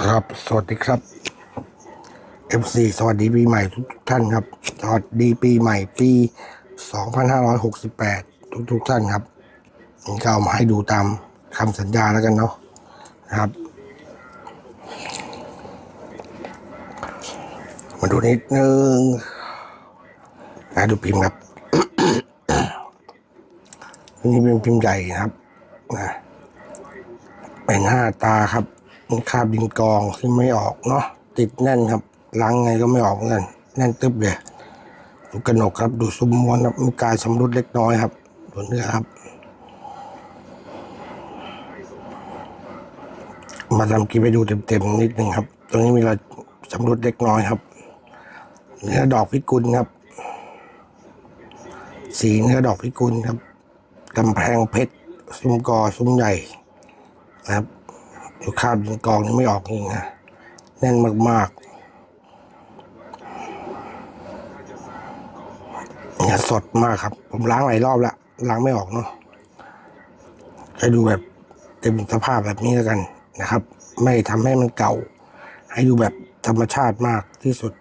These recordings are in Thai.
ครับ สวัสดีครับ FC สวัสดีปีใหม่ทุกท่านครับ สวัสดีปีใหม่ปี 2568 ทุกทุกท่านครับนี่ก็เอามาให้ดูตามคำสัญญาแล้วกันเนาะนะครับ มาดูนิดนึงนะดูพิมพ์ครับ นี่เป็นพิมพ์ใหญ่นะครับนะเป็นห้าตาครับ มีคาบดินกองที่ไม่ออกเนาะติดแน่นครับล้างไงก็ไม่ออกเหมือนกันแน่นตึบเลยดูกระหนกครับ ดูซุ้มม้วนครับมีการชำรุดเล็กน้อยครับดูเนื้อครับ มาทำกินไปดูเต็มๆนิดนึงครับ ตรงนี้มีรอยชำรุดเล็กน้อยครับ เนื้อดอกพิกุลครับ สีเนื้อดอกพิกุลครับกำแพงเพชรซุ้มกอซุ้มใหญ่นะครับ ดูคราบดินกองไม่ออกจริงนะแน่นมากๆเนี่ยสดมากครับ ผมล้างหลายรอบแล้วล้างไม่ออกเนาะให้ดูแบบเต็มสภาพแบบนี้แล้วกันนะครับ ไม่ทำให้มันเก่า ให้ดูแบบธรรมชาติมากที่สุด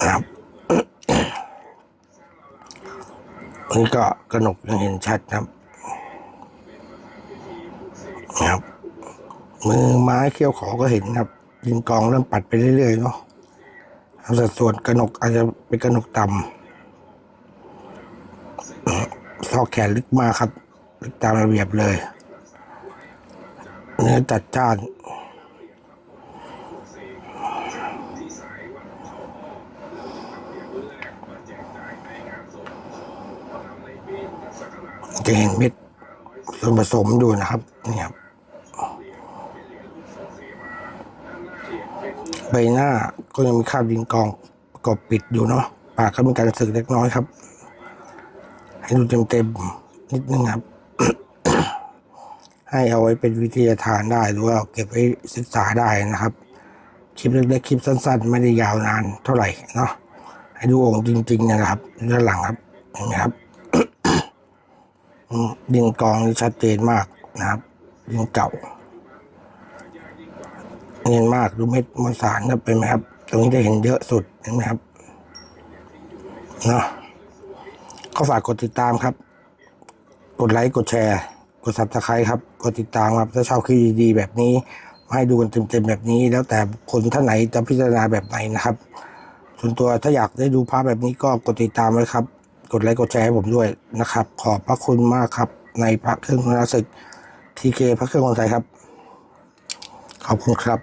นะครับอันนี้ก็กระหนกยังเห็นชัดครับ ครับ มือไม้เขี้ยวขอก็เห็นครับดินกองเริ่มปัดไปเรื่อยๆเนาะสัดส่วนกระหนกอาจจะเป็นกระหนกต่ำซอกแขนลึกมากครับลึกตามระเบียบเลย เนื้อจัดจ้านจะเห็นเม็ดส่วนผสมดูนะครับนี่ครับ ใบหน้าก็ยังมีคราบดินกองกอบปิดอยู่เนาะปากก็มีการสึกเล็กน้อยครับ ให้ดูเต็มๆนิดนึงครับ ให้เอาไว้เป็นวิทยาทานได้หรือว่าเก็บไว้ศึกษาได้นะครับ คลิปเล็กๆคลิปสั้น ๆ ไม่ได้ยาวนานเท่าไหร่เนาะให้ดูองค์จริงๆนะครับด้านหลังครับเห็นไหมครับดินกองนี่ชัดเจนมากนะครับดินเก่า เนียนมากดูเม็ดมวลสารครับเป็นไหมครับ ตรงนี้จะเห็นเยอะสุดเห็นไหมครับเนาะก็ฝากกดติดตามครับ กดไลค์กดแชร์ กดซับสไครต์ครับ กดติดตามครับ ถ้าชอบคลิปดีๆแบบนี้มาให้ดูกันเต็มๆแบบนี้ แล้วแต่คนท่านไหนจะพิจารณาแบบไหนนะครับ ส่วนตัวถ้าอยากได้ดูภาพแบบนี้ก็กดติดตามไว้ครับ กดไลค์กดแชร์ให้ผมด้วยนะครับ ขอบพระคุณมากครับ ในพระเครื่องพระศึกทีเคพระเครื่องคนไทยครับ ขอบคุณครับ